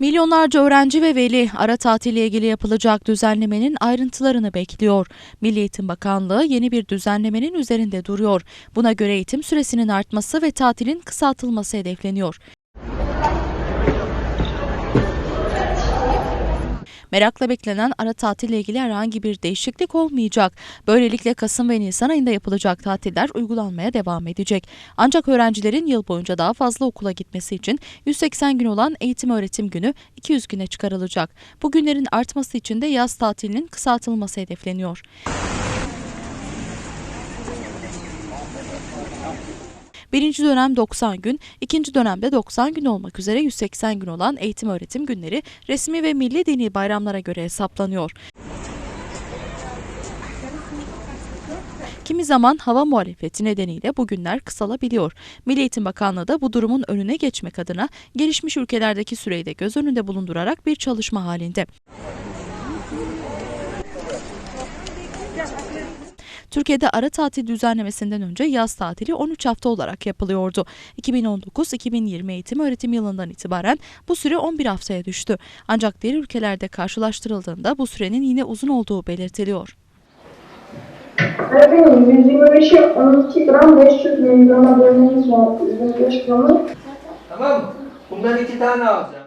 Milyonlarca öğrenci ve veli ara tatille ilgili yapılacak düzenlemenin ayrıntılarını bekliyor. Milli Eğitim Bakanlığı yeni bir düzenlemenin üzerinde duruyor. Buna göre eğitim süresinin artması ve tatilin kısaltılması hedefleniyor. Merakla beklenen ara tatille ilgili herhangi bir değişiklik olmayacak. Böylelikle Kasım ve Nisan ayında yapılacak tatiller uygulanmaya devam edecek. Ancak öğrencilerin yıl boyunca daha fazla okula gitmesi için 180 gün olan eğitim öğretim günü 200 güne çıkarılacak. Bu günlerin artması için de yaz tatilinin kısaltılması hedefleniyor. Birinci dönem 90 gün, ikinci dönemde 90 gün olmak üzere 180 gün olan eğitim öğretim günleri resmi ve milli dini bayramlara göre hesaplanıyor. Kimi zaman hava muhalefeti nedeniyle bu günler kısalabiliyor. Milli Eğitim Bakanlığı da bu durumun önüne geçmek adına gelişmiş ülkelerdeki süreyi de göz önünde bulundurarak bir çalışma halinde. Türkiye'de ara tatil düzenlemesinden önce yaz tatili 13 hafta olarak yapılıyordu. 2019-2020 eğitim öğretim yılından itibaren bu süre 11 haftaya düştü. Ancak diğer ülkelerde karşılaştırıldığında bu sürenin yine uzun olduğu belirtiliyor. Öğretmenim 125'e 12 gram 500 miligrama bölmeniz var. 125 gramı Tamam mı? Bundan iki tane alacağım.